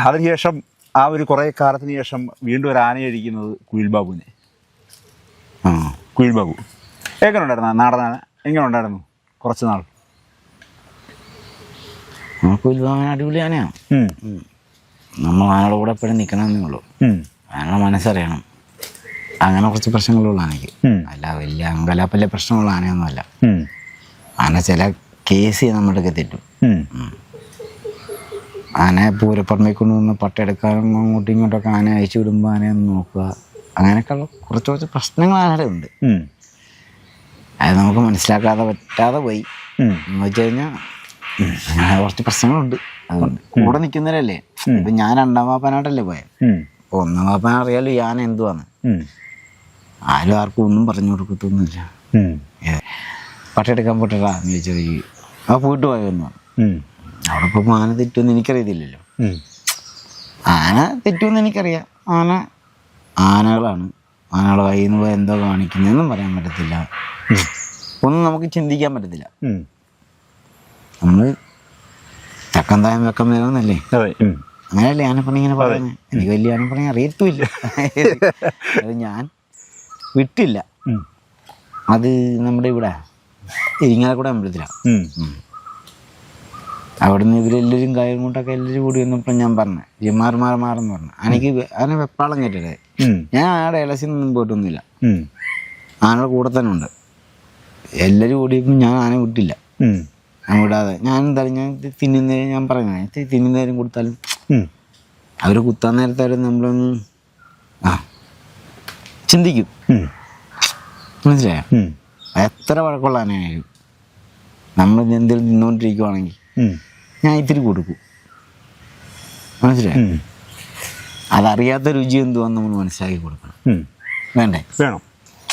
അതിനുശേഷം ആ ഒരു കുറേ കാലത്തിന് ശേഷം വീണ്ടും ഒരു ആനയെ കുയിൽബാബുവിനെ. കുയിൽ ബാബുവിനെ ആ കുയിൽബാബു. എങ്ങനെ ഉണ്ടായിരുന്നു നാടൻ ആന? എങ്ങനെ ഉണ്ടായിരുന്നു കുറച്ച് നാൾ? കുയിൽബാബുവിന് അടിപൊളി ആനയാണ്. നമ്മൾ ആനയുടെ കൂടെ എപ്പോഴും നിൽക്കണമെന്നേ ഉള്ളൂ. ആനയുടെ മനസ്സറിയണം. അങ്ങനെ കുറച്ച് പ്രശ്നങ്ങളുള്ള ആനയ്ക്ക്. അല്ല വലിയ അങ്കലാപ്പല്ല പ്രശ്നമുള്ള ആനയൊന്നുമല്ല. ആന ചില കേസ് നമ്മുടെ തെറ്റും. ആനയെ പൂരപ്പറമ്പിൽ കൊണ്ടുവന്ന് പട്ടെടുക്കാനും അങ്ങോട്ടും ഇങ്ങോട്ടൊക്കെ ആന അയച്ചു വിടുമ്പോൾ ആനയെ ഒന്ന് നോക്കുക. അങ്ങനെയൊക്കെയുള്ള കുറച്ച് കുറച്ച് പ്രശ്നങ്ങൾ ആനയുടെ ഉണ്ട്. അത് നമുക്ക് മനസ്സിലാക്കാതെ പറ്റാതെ പോയി. എന്ന് വെച്ച് കഴിഞ്ഞാൽ അങ്ങനെ കുറച്ച് പ്രശ്നങ്ങളുണ്ട്. അതുകൊണ്ട് കൂടെ നിൽക്കുന്നവരല്ലേ? ഇപ്പം ഞാൻ രണ്ടാം വാപ്പനായിട്ടല്ലേ പോയത്. അപ്പോൾ ഒന്നാം വാപ്പന അറിയാലോ ഈ ആന എന്തുവാന്ന്? ആരും ആർക്കും ഒന്നും പറഞ്ഞു കൊടുക്കത്തൊന്നുമില്ല. പട്ടെടുക്കാൻ പോട്ടടാ എന്ന് ചോദിച്ചാൽ ആ പോയിട്ട് പോയെന്ന്. അവിടെ ഇപ്പം ആന തെറ്റുമെന്ന് എനിക്കറിയത്തില്ലല്ലോ. ആന തെറ്റുമെന്ന് എനിക്കറിയാം. ആന ആനകളാണ്. ആനകളെ കയ്യിൽ നിന്ന് എന്തോ കാണിക്കുന്നതെന്നും പറയാൻ പറ്റത്തില്ല. ഒന്നും നമുക്ക് ചിന്തിക്കാൻ പറ്റത്തില്ല. നമ്മൾ ചക്കം തായം വെക്കം വരുന്നല്ലേ. അങ്ങനെയല്ലേ ആനപ്പണി ഇങ്ങനെ പറയുന്നത് എനിക്ക് വലിയ ആനപ്പണി അറിയത്തുമില്ല. അത് ഞാൻ വിട്ടില്ല. അത് നമ്മുടെ ഇവിടെ ഇരിങ്ങാലക്കുട അമ്പലത്തിലാണ്. അവിടുന്ന് ഇവരെല്ലാവരും കയറും കൊണ്ടൊക്കെ എല്ലാവരും കൂടി വന്നപ്പോൾ ഞാൻ പറഞ്ഞു ജിമാർ മാർ മാറെന്ന് പറഞ്ഞു എനിക്ക് അതിനെ വെപ്പാളം കേട്ടിട്ടേ ഞാൻ ഇളസിൽ ഇലസിനൊന്നും പോയിട്ടൊന്നുമില്ല. ആനയുടെ കൂടെ തന്നെ ഉണ്ട് എല്ലാവരും കൂടിയപ്പോൾ ഞാൻ ആന വിട്ടില്ല. ഞാൻ വിടാതെ ഞാൻ എന്തായാലും ഞാൻ തിന്നുന്നേരം ഞാൻ പറഞ്ഞു തിന്നുന്നേരം കൊടുത്താലും. അവർ കുത്താൻ നേരത്തായാലും നമ്മളൊന്ന് ആ ചിന്തിക്കും. മനസ്സിലായോ എത്ര വഴക്കുള്ള ആനയായാലും നമ്മൾ എന്തെങ്കിലും തിന്നുകൊണ്ടിരിക്കുവാണെങ്കിൽ ഉം. ഞാൻ ഇത്തിരി കൊടുക്കും. മനസ്സിലായി. അതറിയാത്ത രുചി എന്തുവാന്ന് നമ്മൾ മനസ്സിലാക്കി കൊടുക്കണം. വേണ്ടേ? വേണം.